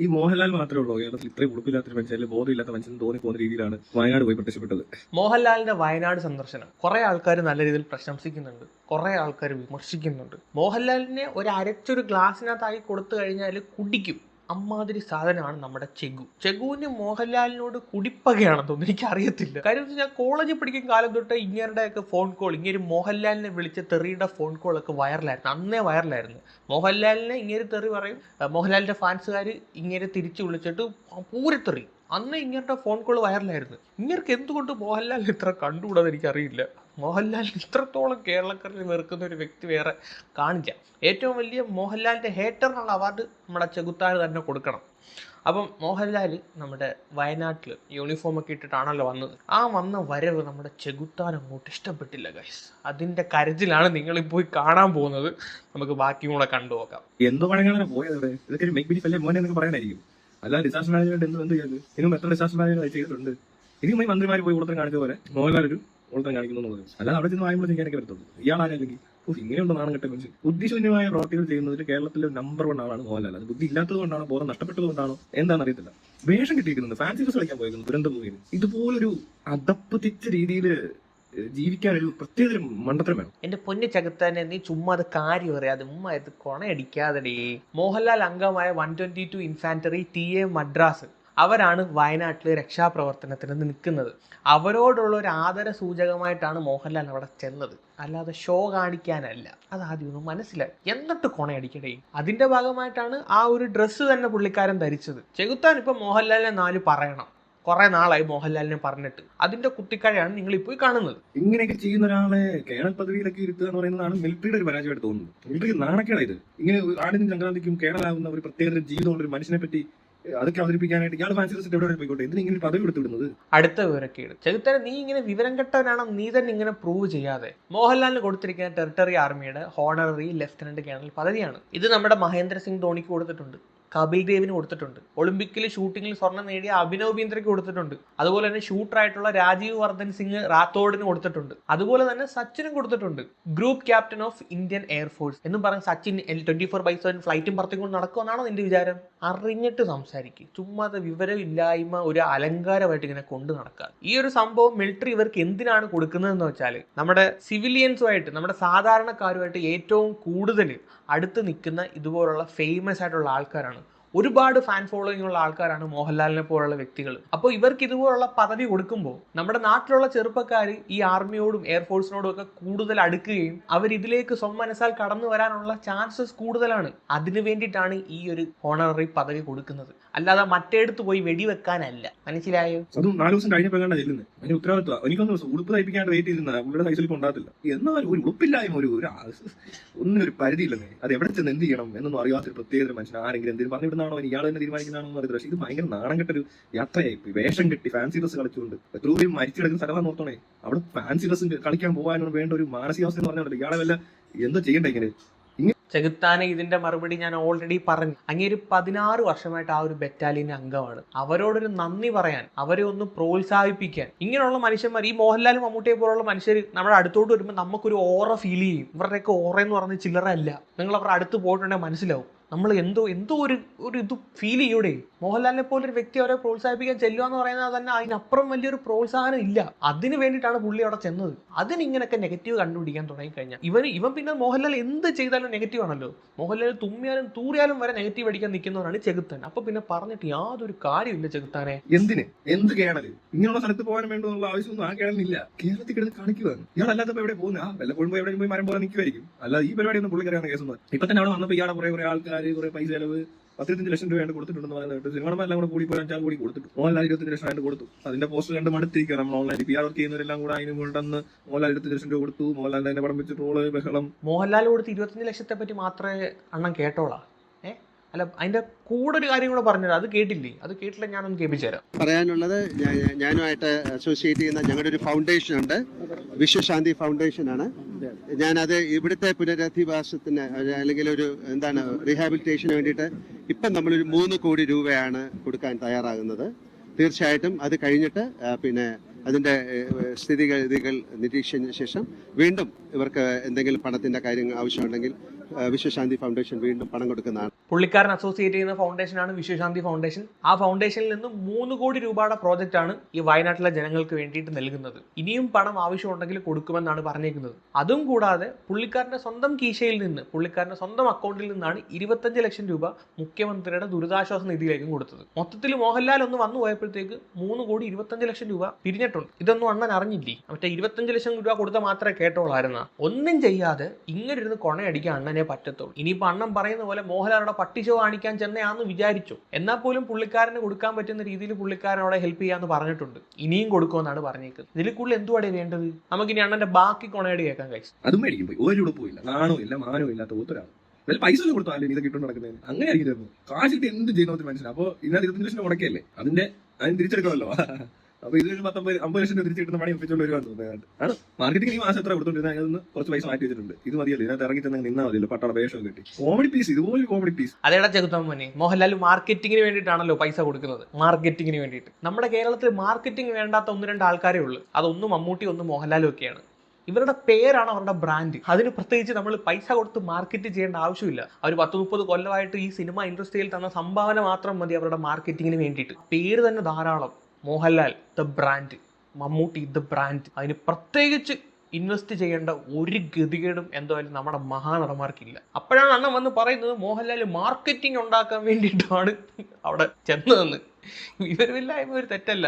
ഈ മോഹൻലാൽ മാത്രമേ ഉള്ളൂ. കേരളത്തിൽ ഇത്രയും ഉടുപ്പില്ലാത്തൊരു മനുഷ്യൻ ബോധമില്ലാത്ത മനുഷ്യൻ തോന്നി പോകുന്ന രീതിയിലാണ് വയനാട് പോയി പ്രത്യക്ഷപ്പെട്ടത്. മോഹൻലാലിന്റെ വയനാട് സന്ദർശനം. കുറെ ആൾക്കാർ നല്ല രീതിയിൽ പ്രശംസിക്കുന്നുണ്ട്. കുറെ ആൾക്കാർ വിമർശിക്കുന്നുണ്ട്. മോഹൻലാലിനെ ഒരു അരച്ചൊരു ഗ്ലാസ്സിനകത്തായി കൊടുത്തു കഴിഞ്ഞാൽ കുടിക്കും. അമ്മാതിരി സാധനമാണ് നമ്മുടെ ചെഗു. ചെഗുവിന് മോഹൻലാലിനോട് കുടിപ്പകയാണെന്ന് തോന്നുന്നു. എനിക്ക് അറിയത്തില്ല കാര്യം വെച്ചാൽ ഞാൻ കോളേജിൽ പഠിക്കുന്ന കാലം തൊട്ട് ഇങ്ങനെ ഒക്കെ ഫോൺ കോൾ ഇങ്ങനെ മോഹൻലാലിനെ വിളിച്ച തെറിയുടെ ഫോൺ കോൾ ഒക്കെ വൈറലായിരുന്നു. അന്നേ വൈറലായിരുന്നു. മോഹൻലാലിനെ ഇങ്ങനെ തെറി പറയും. മോഹൻലാലിന്റെ ഫാൻസുകാർ ഇങ്ങനെ തിരിച്ചു വിളിച്ചിട്ട് തെറി. അന്ന് ഇങ്ങനത്തെ ഫോൺ കോൾ വൈറലായിരുന്നു. ഇങ്ങനെ എന്തുകൊണ്ട് മോഹൻലാൽ ഇത്ര കണ്ടുകൂടാതെ എനിക്കറിയില്ല. മോഹൻലാൽ ഇത്രത്തോളം കേരളക്കരയിൽ വെറുക്കുന്ന ഒരു വ്യക്തി വേറെ കാണില്ല. ഏറ്റവും വലിയ മോഹൻലാലിന്റെ ഹേറ്ററിനുള്ള അവാർഡ് നമ്മുടെ ചെകുത്താർ തന്നെ കൊടുക്കണം. അപ്പം മോഹൻലാൽ നമ്മുടെ വയനാട്ടിൽ യൂണിഫോമൊക്കെ ഇട്ടിട്ടാണല്ലോ വന്നത്. ആ വന്ന വരവ് നമ്മുടെ ചെകുത്താൻ അങ്ങോട്ട് ഇഷ്ടപ്പെട്ടില്ല ഗൈസ് അതിന്റെ കരുതിലാണ് നിങ്ങളിപ്പോയി കാണാൻ പോകുന്നത്. നമുക്ക് ബാക്കി കൂടെ കണ്ടു നോക്കാം. എന്തോ പഴങ്ങനെ പോയത് ഇതൊക്കെ ഒരു മെക് ബിലീഫ് അല്ലേ? മോനെ എന്നൊക്കെ പറയാനായിരിക്കും അല്ല ഡിസാസ്റ്റർ മാനേജ്മെന്റ് എന്ത് എന്ത് ചെയ്ത് ഇനിയും എത്ര ഡിസാസ്റ്റർ മാനേജ്മെന്റ് ചെയ്തിട്ടുണ്ട്? ഇനിയും മന്ത്രിമാർ പോയി ഉള്ളത്തരം കാണിച്ച പോലെ. മോഹൻലാൽ ഒരു ഉള്ളത്തരം കാണിക്കുന്നു എന്ന് പറയും അല്ലാതെ അവിടെ ചെന്ന് വായുമ്പോൾ ചെയ്യാനൊക്കെ പറ്റത്തുള്ളൂ. ഇയാളാണെങ്കിൽ ഇങ്ങനെയുള്ള നാണം കെട്ട മനുഷ്യൻ? ബുദ്ധിശൂന്യമായ പ്രവർത്തികൾ ചെയ്യുന്നതിൽ കേരളത്തിലെ നമ്പർ വൺ ആളാണ് മോഹൻലാൽ. അത് ബുദ്ധി ഇല്ലാത്തത് കൊണ്ടാണോ ബോധം നഷ്ടപ്പെട്ടത് കൊണ്ടാണോ എന്താണെന്ന് അറിയത്തില്ല. വേഷം കിട്ടിയിരിക്കുന്നത് ഫാൻസി ഡ്രസ് കളിക്കാൻ പോയിരുന്നു ദുരന്തം ഇതുപോലൊരു അതപ്പതിച്ച രീതിയിൽ ജീവിക്കാൻ ഒരു പ്രത്യേക ഒരു മണ്ടത്തരം വേണം. എന്റെ പൊന്നു ചകത്താനെ നീ ചുമ്മാ അത് കാര്യം അറിയാതെ ഉമ്മ ഇത് കൊണയടിക്കാതെടേ. മോഹൻലാൽ അംഗമായ one twenty two infantry T. A. Madras. അവരാണ് വയനാട്ടിൽ രക്ഷാപ്രവർത്തനത്തിന് നിൽക്കുന്നത്. അവരോടുള്ള ഒരു ആദര സൂചകമായിട്ടാണ് മോഹൻലാൽ അവിടെ ചെന്നത്. അല്ലാതെ ഷോ കാണിക്കാനല്ല. അത് ആദ്യം ഒന്ന് മനസ്സിലായി. എന്നിട്ട് കൊണയടിക്കടേ. അതിന്റെ ഭാഗമായിട്ടാണ് ആ ഒരു ഡ്രസ്സ് തന്നെ പുള്ളിക്കാരൻ ധരിച്ചത്. ചെകുത്താൻ ഇപ്പൊ മോഹൻലാലിനെ നാല് പറയണം. കുറെ നാളായി മോഹൻലാലിനെ പറഞ്ഞിട്ട്. അതിന്റെ കുട്ടിക്കഴയാണ് നിങ്ങൾ ഇപ്പോൾ കാണുന്നത്. ഇങ്ങനെയൊക്കെ ചെയ്യുന്ന ഒരാളെ കേണൽ പദവിയിലൊക്കെ ഇരുത്തുക എന്ന് പറയുന്നതാണ് മിലിറ്ററിയുടെ ഒരു പരാജയമായിട്ട് തോന്നുന്നത്. മിലിറ്ററിക്ക് നാണക്കേടാ ഇത്. ഇങ്ങനെ ആടിനും സംക്രാന്തിക്കും കേണലാവുന്ന ഒരു പ്രത്യേക ജീവിതമുള്ള ഒരു മനുഷ്യനെ പറ്റി അതൊക്കെ അവതരിപ്പിക്കാനായിട്ട് ഫാൻസി ഡ്രസ് എവിടെ പോയിക്കോട്ടെ? എന്തിനാ ഇങ്ങനെ പദവി എടുത്തു വിടുന്നത്? അടുത്ത വിവരക്കേട് ചെകുത്തനെ നീ ഇങ്ങനെ വിവരം കെട്ടവനാണോ? നീ തന്നെ ഇങ്ങനെ പ്രൂവ് ചെയ്യാതെ. മോഹൻലാലിന് കൊടുത്തിരിക്കുന്ന ടെറിട്ടറി ആർമിയുടെ ഹോണററി ലെഫ്റ്റനന്റ് കേണൽ പദവിയാണ്. ഇത് നമ്മുടെ മഹേന്ദ്ര സിംഗ് ധോണിക്ക് കൊടുത്തിട്ടുണ്ട്. കപിൽ ദേവിന് കൊടുത്തിട്ടുണ്ട്. ഒളിമ്പിക്കിൽ ഷൂട്ടിങ്ങിൽ സ്വർണം നേടിയ അഭിനവ് ബിന്ദ്രയ്ക്ക് കൊടുത്തിട്ടുണ്ട്. അതുപോലെ തന്നെ ഷൂട്ടറായിട്ടുള്ള രാജീവ് വർദ്ധൻ സിംഗ് റാത്തോഡിന് കൊടുത്തിട്ടുണ്ട്. അതുപോലെ തന്നെ സച്ചിനും കൊടുത്തിട്ടുണ്ട്. Group captain of Indian air force എന്ന് പറഞ്ഞ് Sachin twenty four by seven ഫ്ലൈറ്റും പറത്തിക്കൊണ്ട് നടക്കുമെന്നാണോ നിന്റെ വിചാരം? അറിഞ്ഞിട്ട് സംസാരിക്കും. ചുമ്മാതെ വിവരമില്ലായ്മ ഒരു അലങ്കാരമായിട്ട് ഇങ്ങനെ കൊണ്ടു നടക്കുക. ഈ ഒരു സംഭവം മിലിറ്ററി ഇവർക്ക് എന്തിനാണ് കൊടുക്കുന്നതെന്ന് വെച്ചാൽ നമ്മുടെ സിവിലിയൻസുമായിട്ട് നമ്മുടെ സാധാരണക്കാരുമായിട്ട് ഏറ്റവും കൂടുതൽ അടുത്ത് നിൽക്കുന്ന ഇതുപോലുള്ള ഫേമസ് ആയിട്ടുള്ള ആൾക്കാരാണ് ഒരുപാട് ഫാൻ ഫോളോയിങ് ഉള്ള ആൾക്കാരാണ് മോഹൻലാലിനെ പോലുള്ള വ്യക്തികൾ. അപ്പോൾ ഇവർക്ക് ഇതുപോലുള്ള പദവി കൊടുക്കുമ്പോൾ നമ്മുടെ നാട്ടിലുള്ള ചെറുപ്പക്കാർ ഈ ആർമിയോടും എയർഫോഴ്സിനോടും ഒക്കെ കൂടുതൽ അടുക്കുകയും അവർ ഇതിലേക്ക് സ്വമനസാൽ കടന്നു വരാനുള്ള ചാൻസസ് കൂടുതലാണ്. അതിനു വേണ്ടിയിട്ടാണ് ഈ ഒരു ഹോണററി പദവി കൊടുക്കുന്നത്. അല്ലാതെ മറ്റേടത്ത് പോയി വെടിവെക്കാനല്ല. മനസ്സിലായോ? നാല് ദിവസം കഴിഞ്ഞപ്പോഴാണ് ഉത്തരവാദിത്വം. എനിക്കൊന്നും ഉടുപ്പ് തയ്പ്പിക്കാണ്ട് വെയിറ്റ് ഉണ്ടാകത്തില്ല. എന്നാൽ ഒരു ഉടുപ്പില്ലായ്മ ഒരു ആ- ഒരു പരിധിയില്ലെന്നേ അത് എവിടെ ചെന്ന് എന്ത് ചെയ്യണം എന്നൊന്നും പ്രത്യേക ഒരു മനുഷ്യൻ ആരെങ്കിലും എന്തെങ്കിലും പറഞ്ഞിടുന്നാണോ ഇനി ഇയാൾ തന്നെ തീരുമാനിക്കുന്നതാണോ എന്ന് പറയുന്നത് പക്ഷേ ഇത് ഭയങ്കര നാണം കെട്ടൊരു യാത്രയായി. വേഷം കെട്ടി ഫാൻസി ഡ്രസ് കളിച്ചുകൊണ്ട് എത്രയോ മരിച്ചു കിടക്കുന്ന സ്ഥലമാണ് നോക്കണേ അവിടെ ഫാൻസി ഡ്രസ് കളിക്കാൻ പോകാനുള്ള വേണ്ട ഒരു മാനസികാവസ്ഥ എന്ന് പറഞ്ഞാൽ ഇയാളെ വല്ല എന്തോ ചെയ്യണ്ടേ ഇങ്ങനെ? ചെകുത്താനെ ഇതിന്റെ മറുപടി ഞാൻ ഓൾറെഡി പറഞ്ഞു. അങ്ങേര് പതിനാറ് വർഷമായിട്ട് ആ ഒരു ബറ്റാലിയൻ അംഗമാണ്. അവരോടൊരു നന്ദി പറയാൻ അവരെ ഒന്ന് പ്രോത്സാഹിപ്പിക്കാൻ. ഇങ്ങനെയുള്ള മനുഷ്യന്മാർ ഈ മോഹൻലാലും മമ്മൂട്ടിയെ പോലുള്ള മനുഷ്യർ നമ്മുടെ അടുത്തോട്ട് വരുമ്പോൾ നമുക്കൊരു ഓറ ഫീൽ ചെയ്യും. ഇവരുടെയൊക്കെ ഓറ എന്ന് പറഞ്ഞ ചില്ലറല്ല നിങ്ങൾ അവരുടെ അടുത്ത് പോയിട്ടുണ്ടെങ്കിൽ മനസ്സിലാവും. നമ്മൾ എന്തോ എന്തോ ഒരു ഒരു ഇത് ഫീൽ ചെയ്യൂടെ? മോഹൻലാലിനെ പോലെ ഒരു വ്യക്തി അവരെ പ്രോത്സാഹിപ്പിക്കാൻ ചെല്ലുക എന്ന് പറയുന്നത് തന്നെ അതിനപ്പുറം വലിയൊരു പ്രോത്സാഹനം ഇല്ല. അതിന് വേണ്ടിയിട്ടാണ് പുള്ളി അവിടെ ചെന്നത്. അതിനിങ്ങനെയൊക്കെ നെഗറ്റീവ് കണ്ടുപിടിക്കാൻ തുടങ്ങി കഴിഞ്ഞാൽ ഇവൻ പിന്നെ മോഹൻലാൽ എന്ത് ചെയ്താലും നെഗറ്റീവ് ആണല്ലോ. മോഹൻലാൽ തുമ്മിയാലും തൂറിയാലും വരെ നെഗറ്റീവ് അടിക്കാൻ നിൽക്കുന്നവരാണ് ചെകുത്താൻ. അപ്പൊ പിന്നെ പറഞ്ഞിട്ട് യാതൊരു കാര്യമില്ല ചെകുത്താനെ. എന്തിന്? എന്ത് കേണൽ? ഇങ്ങനെയുള്ള സ്ഥലത്ത് പോകാൻ വേണ്ടുള്ള ആവശ്യമൊന്നും ആ കേണലില്ല കേരളത്തിൽ കിടന്ന് കാണിക്കുകയാണ് ഇയാൾ അല്ലാത്തപ്പോ എവിടെ പോകുന്നത് ആ വല്ലപ്പോഴും എവിടെ പോയി മരം പോലെ നിൽക്കുമായിരിക്കും അല്ല ഈ പരിപാടി ഒന്നും പുള്ളിക്കറിയാണ് കേസൊന്നും ഇപ്പൊ തന്നെ അവിടെ വന്നപ്പോൾ ഇയാളെ കുറെ കുറെ ആൾക്കാർ കുറെ പൈസ ചെലവ് പത്തിരുപത്തഞ്ച് ലക്ഷം രൂപയാണ് കൊടുത്തിട്ടുണ്ടെന്ന് പറയുന്നത് സിനിമ എല്ലാം കൂടെ കൂടി പോയി അഞ്ചാം കൂടി കൊടുത്തിട്ട്. മോഹൻലാൽ ഇരുപത്തഞ്ച് ലക്ഷം ആയിട്ട് കൊടുത്തു. അതിന്റെ പോസ്റ്റ് കണ്ട് മടുത്തിരിക്കുക നമ്മൾ ഓൺലൈൻ പി ആർ വർക്ക് ചെയ്യുന്നവരെല്ലാം കൂടെ അതിന് വേണ്ടെന്ന് മോഹൻലാൽ ഇരുപത്തഞ്ച് ലക്ഷം രൂപ കൊടുത്തു. മോഹൻലാലിന്റെ പടം വെച്ച് ട്രോൾ ബഹളം. മോഹൻലാൽ കൊടുത്ത് ഇരുപത്തഞ്ച് ലക്ഷത്തെ പറ്റി മാത്രമേ അണ്ണൻ കേട്ടോളാ? അല്ല അതിന്റെ കൂടെ ഒരു കാര്യം കൂടെ പറഞ്ഞത് അത് കേട്ടില്ലേ? അത് കേട്ടില്ല ഞാനൊന്ന് കേൾപ്പിച്ചു തരാം പറയാനുള്ളത് ഞാനുമായിട്ട് അസോസിയേറ്റ് ചെയ്യുന്ന ഞങ്ങളുടെ ഒരു ഫൗണ്ടേഷൻ ഉണ്ട്. വിശ്വശാന്തി ഫൗണ്ടേഷൻ ആണ്. ഞാനത് ഇവിടുത്തെ പുനരധിവാസത്തിന് അല്ലെങ്കിൽ ഒരു എന്താണ് റീഹാബിലിറ്റേഷന് വേണ്ടിയിട്ട് ഇപ്പം നമ്മളൊരു മൂന്ന് കോടി രൂപയാണ് കൊടുക്കാൻ തയ്യാറാകുന്നത്. തീർച്ചയായിട്ടും അത് കഴിഞ്ഞിട്ട് പിന്നെ അതിന്റെ സ്ഥിതിഗതികൾ നിരീക്ഷിച്ചതിന് ശേഷം വീണ്ടും ഇവർക്ക് എന്തെങ്കിലും പണത്തിന്റെ കാര്യങ്ങൾ ആവശ്യമുണ്ടെങ്കിൽ വിശ്വശാന്തി ഫൗണ്ടേഷൻ വീണ്ടും പണം കൊടുക്കുന്നതാണ്. പുള്ളിക്കാരൻ അസോസിയേറ്റ് ചെയ്യുന്ന ഫൗണ്ടേഷനാണ് വിശ്വശാന്തി ഫൗണ്ടേഷൻ ആ ഫൗണ്ടേഷനിൽ നിന്ന് മൂന്ന് കോടി രൂപയുടെ പ്രോജക്റ്റാണ് ഈ വയനാട്ടിലെ ജനങ്ങൾക്ക് വേണ്ടിയിട്ട് നൽകുന്നത്. ഇനിയും പണം ആവശ്യമുണ്ടെങ്കിൽ കൊടുക്കുമെന്നാണ് പറഞ്ഞേക്കുന്നത്. അതും കൂടാതെ പുള്ളിക്കാരന്റെ സ്വന്തം കീശയിൽ നിന്ന് പുള്ളിക്കാരന്റെ സ്വന്തം അക്കൗണ്ടിൽ നിന്നാണ് ഇരുപത്തഞ്ച് ലക്ഷം രൂപ മുഖ്യമന്ത്രിയുടെ ദുരിതാശ്വാസ നിധിയിലേക്കും കൊടുത്തത്. മൊത്തത്തിൽ മോഹൻലാൽ ഒന്ന് വന്നു പോയപ്പോഴത്തേക്ക് മൂന്ന് കോടി ഇരുപത്തഞ്ച് ലക്ഷം രൂപ പിരിഞ്ഞിട്ടുണ്ട്. ഇതൊന്നും അണ്ണൻ അറിഞ്ഞില്ലേ? മറ്റേ ഇരുപത്തഞ്ച് ലക്ഷം രൂപ കൊടുത്താൽ മാത്രമേ കേട്ടോളായിരുന്ന. ഒന്നും ചെയ്യാതെ ഇങ്ങനെ ഇരുന്ന് കൊണയടിക്കാൻ അണ്ണനെ പറ്റത്തുള്ളൂ. ഇനിയിപ്പോ അണ്ണൻ പറയുന്ന പോലെ മോഹൻലാലുടെ പട്ടി ഷോ കാണിക്കാൻ ചെന്നയാന്ന് വിചാരിച്ചു. എന്നാൽ പോലും പുള്ളിക്കാരന് കൊടുക്കാൻ പറ്റുന്ന രീതിയിൽ പുള്ളിക്കാരൻ അവിടെ ഹെൽപ്പ് ചെയ്യാന്ന് പറഞ്ഞിട്ടുണ്ട്. ഇനിയും കൊടുക്കുമെന്നാണ് പറഞ്ഞേക്കുന്നത്. ഇതിൽ കൂടുതൽ എന്തുവാടേ വേണ്ടത്? നമുക്കിനി അണ്ണന്റെ ബാക്കി കൊണയടി കേൾക്കാൻ കഴിച്ചു പൈസ ഒന്നും കൊടുത്താലും ഇത് കിട്ടും നടക്കുന്നത് അങ്ങനെ ആയിരിക്കും കാശിട്ട് എന്ത് ചെയ്യുന്ന മനസ്സിലാവും. അപ്പോൾ ഇതിനകത്ത് ഇരുപത്തഞ്ച് ലക്ഷം മുടക്കല്ലേ അതിന്റെ അതിന് തിരിച്ചെടുക്കണമല്ലോ. അപ്പൊ ഇതൊരു പത്തൊമ്പത് അമ്പത് ലക്ഷം തിരിച്ചു കിട്ടുന്ന പണി ഒപ്പിച്ചുകൊണ്ട് വരുവാൻ തോന്നുന്നത് മാർക്കറ്റിംഗ് ഈ മാസം എത്ര കൊടുത്തോണ്ടിരുന്ന അതിൽ കുറച്ച് പൈസ മാറ്റി വെച്ചിട്ടുണ്ട്. ഇത് മതിയല്ലോ. ഇതിനകത്ത് ഇറങ്ങി തന്നെ നിന്നാ മതിയല്ലോ. പട്ടാള വേഷം കിട്ടി. കോമഡി പീസ് ഇതുപോലെ കോമഡി പീസ് അതേടാ ചെകുത്താൻ മോനെ. മോഹൻലാൽ മാർക്കറ്റിംഗിന് വേണ്ടിയിട്ടാണല്ലോ പൈസ കൊടുക്കുന്നത്. മാർക്കറ്റിംഗിന് വേണ്ടിയിട്ട്. നമ്മുടെ കേരളത്തിൽ മാർക്കറ്റിംഗ് വേണ്ടാത്ത ഒന്ന് രണ്ട് ആൾക്കാരേ ഉള്ളൂ. അതൊന്ന് മമ്മൂട്ടി ഒന്ന് മോഹൻലാലും ഒക്കെയാണ്. ഇവരുടെ പേരാണ് അവരുടെ ബ്രാൻഡ് അതിന് പ്രത്യേകിച്ച് നമ്മൾ പൈസ കൊടുത്ത് മാർക്കറ്റ് ചെയ്യേണ്ട ആവശ്യമില്ല. അവർ പത്ത് മുപ്പത് കൊല്ലമായിട്ട് ഈ സിനിമ ഇൻഡസ്ട്രിയിൽ തന്ന സംഭാവന മാത്രം മതി അവരുടെ മാർക്കറ്റിങ്ങിന് വേണ്ടിയിട്ട്. പേര് തന്നെ ധാരാളം. Mohanlal the brand Mammootty the brand അതിന് പ്രത്യേകിച്ച് ഇൻവെസ്റ്റ് ചെയ്യേണ്ട ഒരു ഗതികേടും എന്തായാലും നമ്മുടെ മഹാനടന്മാർക്കില്ല. അപ്പോഴാണ് അണ്ണൻ വന്ന് പറയുന്നത് മോഹൻലാൽ മാർക്കറ്റിംഗ് ഉണ്ടാക്കാൻ വേണ്ടിയിട്ടാണ് അവിടെ ചെന്നതെന്ന്. വിവരമില്ലായ്മ ഒരു തെറ്റല്ല.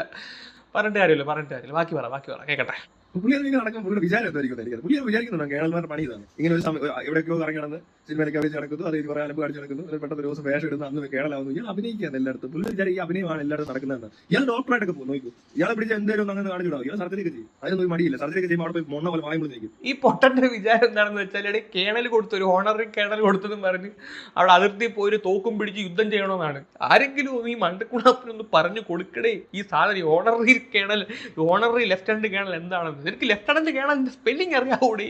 പറഞ്ഞിട്ട് കാര്യമില്ല പറഞ്ഞിട്ട് കാര്യമില്ല. ബാക്കി പറ ബാക്കി പറ. കേക്കട്ടെ. പുള്ളി അതിങ്ങനെ നടക്കുമ്പോൾ പുള്ളിയുടെ വിചാരം എന്തായിരിക്കും എനിക്കത് പുള്ളി വിചാരിക്കുന്നുണ്ടോ കേരളമാരുടെ പണി ഇതാണ്. ഇങ്ങനെ ഒരു സമയം എവിടെയൊക്കെയോ ഇറങ്ങി നടന്ന് സിനിമയിലേക്ക് അഭിനയിച്ച് നടക്കുന്നു അത് കുറെ അലമ്പ് കാണിച്ച് നടക്കുന്നു പെട്ടെന്ന് ദിവസം വേഷം ഇടുന്നു അന്ന് കേരളമാവുന്നു ഇയാൾ അഭിനയിക്കുകയാണ് എല്ലായിടത്തും. പുള്ളി വിചാരം ഈ അഭിനയമാണ് എല്ലായിടത്തും നടക്കുന്നതെന്ന്. ഇയാൾ ഡോക്ടറായിട്ടൊക്കെ പോകും നോക്കൂ. ഇയാളെ പിടിച്ച് എന്തെങ്കിലും ഒന്ന് അങ്ങനെ കാണിച്ചു ഇയാൾ സർജറി ചെയ്യും. അതിനൊന്നും ഒരു മടിയില്ല. സർജറി ചെയ്യുമ്പോൾ അവിടെ പോയി മൊണ്ണ പോലെ വായി നിൽക്കും. ഈ പൊട്ടന്റെ വിചാരം എന്താണെന്ന് വെച്ചാൽ ഇടയിൽ കേണൽ കൊടുത്തു ഒരു ഹോണറി കേണൽ കൊടുത്തെന്നും പറഞ്ഞ് അവിടെ അതിർത്തി പോയി ഒരു തോക്കും പിടിച്ച് യുദ്ധം ചെയ്യണമെന്നാണ് ആരെങ്കിലും ഈ മണ്ടക്കുണാപ്പിനൊന്ന് പറഞ്ഞു കൊടുക്കണേ ഈ സാധനം honorary colonel honorary hand colonel എന്താണെന്ന്? എനിക്ക് ലെഫ്റ്റനന്റ് കേണാൻ സ്പെല്ലിംഗ് അറിയാവൂടെ?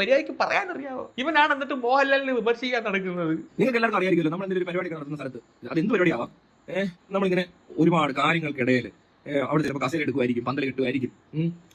മര്യാദയ്ക്ക് പറയാൻ അറിയാവോ ഇവനാണ് എന്നിട്ട് മോഹൻലാലിനെ വിമർശിക്കാൻ നടക്കുന്നത്. നിങ്ങൾക്ക് എല്ലാവർക്കും അറിയാമായിരിക്കുമല്ലോ നമ്മൾ എന്തെങ്കിലും പരിപാടി നടത്തുന്ന സ്ഥലത്ത്. അത് എന്ത് പരിപാടിയാവാം? ഏഹ് നമ്മളിങ്ങനെ ഒരുപാട് കാര്യങ്ങൾക്കിടയിൽ അവിടെ ചിലപ്പോൾ കസേര എടുക്കുമായിരിക്കും പന്തൽ കിട്ടുമായിരിക്കും.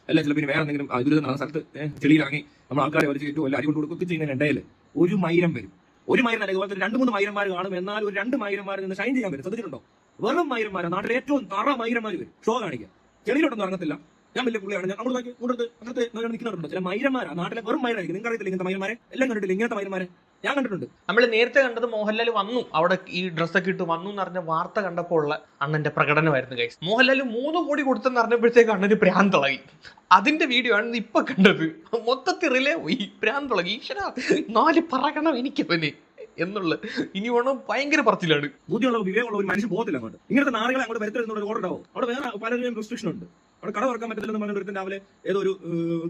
അല്ല ചിലപ്പോൾ പിന്നെ വേറെ എന്തെങ്കിലും ദുരിതം നടന്ന സ്ഥലത്ത് ചെളിയിലിറങ്ങി നമ്മൾ ആൾക്കാരെ വലിച്ചു കിട്ടും അല്ല അരി കൊണ്ട് കൊടുക്കുകയൊക്കെ ചെയ്യുന്നതിനിടയിൽ ഒരു മൈരം വരും. ഒരു മൈരം അല്ലെങ്കിൽ ഇതുപോലത്തെ രണ്ട് മൂന്ന് മൈരന്മാർ കാണും എന്നാൽ ഒരു രണ്ട് മൈരന്മാർ നിന്ന് ഷൈൻ ചെയ്യാൻ വരും. ശ്രദ്ധിച്ചിട്ടുണ്ടോ? വെറും മൈരന്മാരാണ് നാട്ടിലെ ഏറ്റവും തറ മൈരന്മാർ വരും. ഷോ കാണിക്കുക ചെളിയിലോട്ടൊന്നും ഇറങ്ങത്തില്ല. ഞാൻ വലിയ പുള്ളിയാണ്. ഞാൻ അവിടെ നോക്കി കൂടുതൽ അങ്ങനത്തെ നിൽക്കുന്നുണ്ട് ചില മൈരന്മാരാ. നാട്ടിലെ വെറും മൈരായിരിക്കും. നിങ്ങൾക്ക് അറിയത്തില്ല ഇങ്ങനത്തെ മൈരന്മാരെ? എല്ലാം കണ്ടിട്ടില്ല ഇങ്ങനത്തെ മൈരന്മാരെ? ഞാൻ കണ്ടിട്ടുണ്ട്. നമ്മൾ നേരത്തെ കണ്ടത് മോഹൻലാൽ വന്നു. അവിടെ ഈ ഡ്രസ്സൊക്കെ ഇട്ട് വന്നു എന്ന് പറഞ്ഞ വാർത്ത കണ്ടപ്പോൾ ഉള്ള അണ്ണന്റെ പ്രകടനമായിരുന്നു ഗൈസ് മോഹൻലാൽ മൂന്ന് കോടി കൊടുത്തെന്ന് അറിഞ്ഞപ്പോഴത്തേക്ക് അണ്ണന് പ്രാന്തളകി അതിന്റെ വീഡിയോ ആണ് ഇപ്പൊ കണ്ടത്. മൊത്തത്തിൽ റിലേ പോയി പ്രാന്തളകി ഈശ്വര നാല് പറകണം എനിക്ക് എനിക്കവന് എന്നുള്ള ഇനി ഓണം ഭയങ്കര പറച്ചിലാണ്. ബുദ്ധിയുള്ള വിവേകമുള്ള ഒരു മനുഷ്യൻ പോകത്തില്ല അങ്ങോട്ട് ഇങ്ങനത്തെ നാളുകളെ അങ്ങോട്ട് വരുത്തരുന്ന ഒരു ഓർഡർ ഉണ്ടാവും. അവിടെ വേറെ പലരും റെസ്ട്രിക്ഷൻ ഉണ്ട്. അവിടെ കട തുറക്കാൻ പറ്റത്തില്ലെന്ന് പറഞ്ഞിട്ട് ഒരുത്തൻ രാവിലെ ഏതോ ഒരു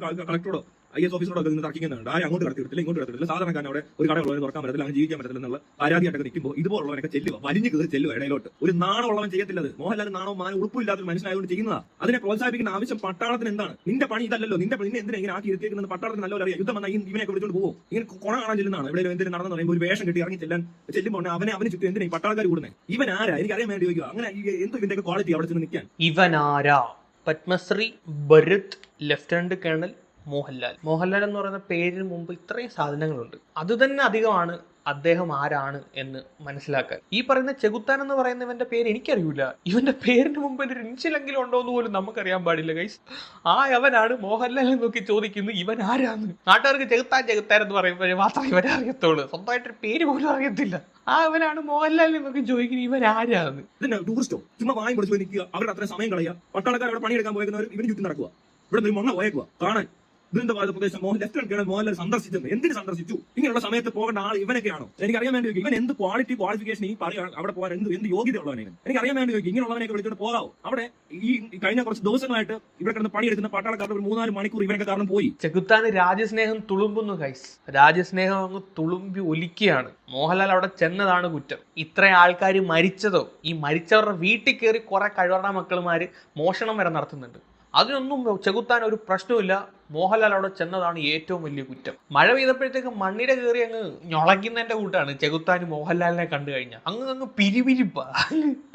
കളക്ടറോടോ ഐ എസ് ഓഫീസറോടോ ഒക്കെ നിന്ന് തർക്കിക്കുന്നുണ്ട്. ആരും അങ്ങോട്ട് കടത്തിയിട്ടില്ല ഇങ്ങോട്ട് സാധാരണ സാധാരണക്കാരൻ അവിടെ ഒരു കട ഉള്ളവരെ തുറക്കാൻ പറ്റത്തില്ല അങ്ങനെ ജീവിക്കാൻ പറ്റത്തില്ല എന്നുള്ള പരാതിയായിട്ടൊക്കെ നിൽക്കുമ്പോൾ ഇതുപോലുള്ളവരൊക്കെ ചെല്ലുക വലിഞ്ഞു കയറി ചെല്ലുക ഇടയിലോട്ട്. ഒരു നാണമുള്ളവൻ ചെയ്യത്തില്ലത് മോഹൻലാൽ നാണോ മാനം ഉറപ്പില്ലാത്ത മനുഷ്യനായതുകൊണ്ട് ചെയ്യുന്നതാ. അതിനെ പ്രോത്സാഹിപ്പിക്കുന്ന ആവശ്യം പട്ടാളത്തിന് എന്താണ്? നിന്റെ പണി ഇതല്ലല്ലോ. നിന്റെ നിന്നെ എന്തിനാ ഇങ്ങനെ ആക്കി ഇരുത്തിയിരിക്കുന്നത് പട്ടാളത്തിന് നല്ലപോലെ അറിയാം. യുദ്ധം വന്നാൽ ഇവനെ വിളിച്ചോണ്ട് പോകും ഇങ്ങനെ കൊണ കാണാൻ ചെല്ലുന്നതാണ്. ഇവിടെ എന്തിനും നടന്നു പറയുമ്പോൾ ഒരു വേഷം കെട്ടി ഇറങ്ങി ചെല്ലാൻ ചെല്ലുമ്പോൾ അവനെ അവന് ചുറ്റും എന്തിനാ പട്ടാളക്കാർ കൂടുന്നത് ഇവൻ ആരാ? എനിക്ക് അറിയാൻ വേണ്ടി ചോദിക്കുക. അങ്ങനെ എന്ത് ഇതിന്റെ ക്വാളിറ്റി അവിടെ ചെന്ന് നിൽക്കാൻ? ഇവനാരാ? Padmashri Bharat lieutenant colonel Mohanlal. Mohanlal എന്ന് പറയുന്ന പേരിന് മുമ്പ് ഇത്രയും സാധനങ്ങളുണ്ട്. അത് തന്നെ അധികമാണ് അദ്ദേഹം ആരാണ് എന്ന് മനസ്സിലാക്കാൻ. ഈ പറയുന്ന ചെകുത്താൻ എന്ന് പറയുന്നവന്റെ പേര് എനിക്കറിയില്ല ഇവന്റെ പേരിന് മുമ്പ് ഒരു ഇൻഷിലെങ്കിലും ഉണ്ടോ എന്ന് പോലും നമുക്കറിയാൻ പാടില്ല ഗൈസ് ആ അവനാണ് മോഹൻലാൽ നോക്കി ചോദിക്കുന്നത് ഇവൻ ആരാണ് നാട്ടുകാർക്ക് ചെകുത്താൻ ചെകുത്താൻ എന്ന് പറയുമ്പോഴേ മാത്രമേ ഇവനെ അറിയത്തുള്ളൂ. സ്വന്തമായിട്ടൊരു പേര് പോലും അറിയത്തില്ല. ആ അവനാണ് മോഹൻലാലിനെ നോക്കി ചോദിക്കുന്നത് ഇവൻ ആരാന്ന്? ഇതിന്റെ ടൂറിസ്റ്റോ ചുമ്മാ വാങ്ങി പിടിച്ച് നിൽക്കുക അവരുടെ അത്ര സമയം കളയുക. പട്ടാളക്കാർ അവിടെ പണിയെടുക്കാൻ പോയിരുന്നവർ ഇവന് ചുറ്റും നടക്കുക. ഇവിടെ നിന്ന് മണ്ണ പോയേക്കുക. കാണാൻ. ദുരന്തബാധിത പ്രദേശം മോഹൻ ലെഫ്റ്റനന്റ് കേണൽ മോഹൻലാൽ സന്ദർശിച്ചത്. എന്തിന് സന്ദർശിച്ചു? ഇങ്ങനെയുള്ള സമയത്ത് പോകേണ്ട ആൾ ഇവനൊക്കെയാണോ? എനിക്ക് അറിയാൻ വേണ്ടി ഇവൻ എന്ത് ക്വാളിറ്റി ക്വാളിഫിക്കേഷൻ ഈ പറയാൻ അവിടെ പോകാൻ എന്ത് എന്ത് യോഗ്യത ഉള്ളവനെ എനിക്ക് അറിയാൻ വേണ്ടി ഇങ്ങനെയുള്ളവനെയൊക്കെ വിളിച്ചിട്ട് പോകാവോ? അവിടെ ഈ കഴിഞ്ഞ കുറച്ച് ദിവസങ്ങളായിട്ട് ഇവിടെ കിടന്ന് പണിയെടുക്കുന്ന പട്ടാളക്കാരുടെ ഒരു മൂന്നാൽ മണിക്കൂർ ഇവനൊക്കെ കാരണം പോയി. ചെകുത്താന് രാജ്യസ്നേഹം തുളുമ്പുന്നു ഗൈസ് രാജ്യസ്നേഹം അങ്ങ് തുളുമ്പി ഒലിക്കുകയാണ്. മോഹൻലാൽ അവിടെ ചെന്നതാണ് കുറ്റം. ഇത്രയും ആൾക്കാർ മരിച്ചതോ? ഈ മരിച്ചവരുടെ വീട്ടിൽ കയറി കുറെ കഴിവറ മക്കളുമാര് മോഷണം വരെ നടത്തുന്നുണ്ട്. അതിനൊന്നും ചെകുത്താൻ ഒരു പ്രശ്നമില്ല മോഹൻലാൽ അവിടെ ചെന്നതാണ് ഏറ്റവും വലിയ കുറ്റം. മഴ പെയ്തപ്പോഴത്തേക്ക് മണ്ണിര കയറി അങ്ങ് ഞൊളയ്ക്കുന്നതിന്റെ കൂട്ടാണ് ചെകുത്താൻ മോഹൻലാലിനെ കണ്ടു കഴിഞ്ഞാൽ അങ്ങ് അങ്ങ് പിരിപിരിപ്പ.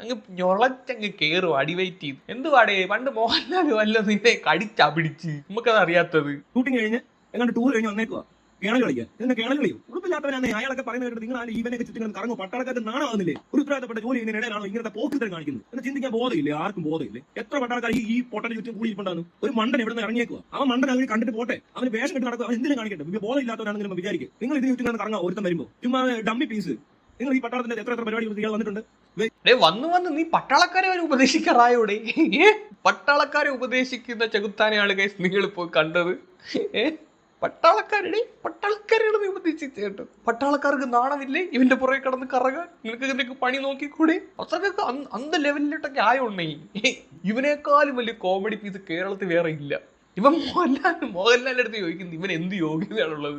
അങ്ങ് ഞൊളച്ചങ്ങ് കയറും അടിവൈറ്റ് ചെയ്ത്. എന്തുവാടേ പണ്ട് മോഹൻലാൽ വല്ല നിന്നെ കടിച്ചാ പിടിച്ച് നമുക്കത് അറിയാത്തത് ഷൂട്ടിങ് കഴിഞ്ഞ് എങ്ങാണ്ട് ടൂർ കഴിഞ്ഞ് വന്നേക്കുക കേണൽ കളിക്കാൻ. ഇതിന്റെ കേണൽ കളിയും? ഉടുപ്പില്ലാത്തവനാണ് അയാളൊക്കെ പറയുന്നത് നിങ്ങൾ ആ ഈവനൊക്കെ ചുറ്റും കറങ്ങും. പട്ടാളക്കാർക്ക് നാണമാകുന്നില്ലേ ഒരു ഉത്തരവാദപ്പെട്ട ജോലി ഇടയിലാണോ? ഇങ്ങനത്തെ പോക്കിത്തരം കാണിക്കുന്നത്. എന്ന് ചിന്തിക്കാൻ ബോധമില്ല? ആർക്കും ബോധമില്ലേ? എത്ര പട്ടാളക്കാർ ഈ പൊട്ടന്റെ പൊട്ടന് ചുറ്റും കൂടി ഇരിപ്പുണ്ടാകും ഒരു മണ്ടൻ ഇവിടെ നിന്ന് ഇറങ്ങിയേക്കുക അവൻ മണ്ടൻ അങ്ങനെ കണ്ടിട്ട് പോട്ടെ. അവന് വേഷം കെട്ടി നടക്കുക അവൻ എന്തിനും കാണിക്കട്ടെ? ഇപ്പൊ ബോധം ഇല്ലാത്തവരാണെന്ന് നമ്മൾ വിചാരിക്കും. നിങ്ങൾ ഇതിന് ചുറ്റും കറങ്ങാം ഒരുത്തം വരുമ്പോൾ ചുമ്മാ ഡമ്മി പീസ് നിങ്ങൾ ഈ പട്ടാളത്തിന്റെ എത്ര എത്ര പരിപാടി ഇയാൾ വന്നിട്ടുണ്ട്? വന്നു വന്ന്. നീ പട്ടാളക്കാരെ വരെ ഉപദേശിക്കാറായോടെ? പട്ടാളക്കാരെ ഉപദേശിക്കുന്ന ചെകുത്താനെയാണ് കേസ് നിങ്ങൾ ഇപ്പോൾ കണ്ടത്. ഏ? പട്ടാളക്കാരുടെ പട്ടാളക്കാരോട് നിബന്ധിച്ച് ചേട്ടൻ പട്ടാളക്കാർക്ക് നാണമില്ലേ? ഇവന്റെ പുറകെ കിടന്ന് കറങ്ങാൻ നിനക്ക് നിനക്ക് പണി നോക്കിക്കൂടെ? അന്ത- അന്ത ലെവലിലോട്ടൊക്കെ ആയോണ്ടേ? ഇവനേക്കാളും വലിയ കോമഡി പീസ് കേരളത്തിൽ വേറെ ഇല്ല. ഇവൻ മോഹൻലാൽ മോഹൻലാലിന്റെ അടുത്ത് ചോദിക്കുന്നു ഇവൻ എന്ത് യോഗ്യതയാണുള്ളത്?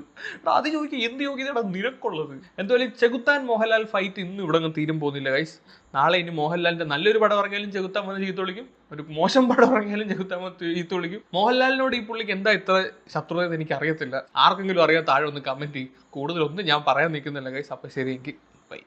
അത് ചോദിക്കുക എന്ത് യോഗ്യതയാണ് നിനക്കുള്ളത്? എന്തായാലും ചെകുത്താൻ മോഹൻലാൽ ഫൈറ്റ് ഇന്ന് ഇവിടെ അങ്ങ് തീരും പോകുന്നില്ല ഗൈസ് നാളെ ഇനി മോഹൻലാലിന്റെ നല്ലൊരു പടം ഇറങ്ങിയാലും ചെകുത്താൻ വന്ന് ചീത്ത വിളിക്കും. ഒരു മോശം പടം ഇറങ്ങിയാലും ചെകുത്താൻ വന്ന് ചീത്ത വിളിക്കും. മോഹൻലാലിനോട് ഈ പുള്ളിക്ക് എന്താ ഇത്ര ശത്രുത എന്ന് എനിക്ക് അറിയത്തില്ല. ആർക്കെങ്കിലും അറിയാൻ താഴെ ഒന്ന് കമന്റ് ചെയ്യും. കൂടുതലൊന്നും ഞാൻ പറയാൻ നിൽക്കുന്നില്ല ഗൈസ് അപ്പൊ ശരി എനിക്ക് ബൈ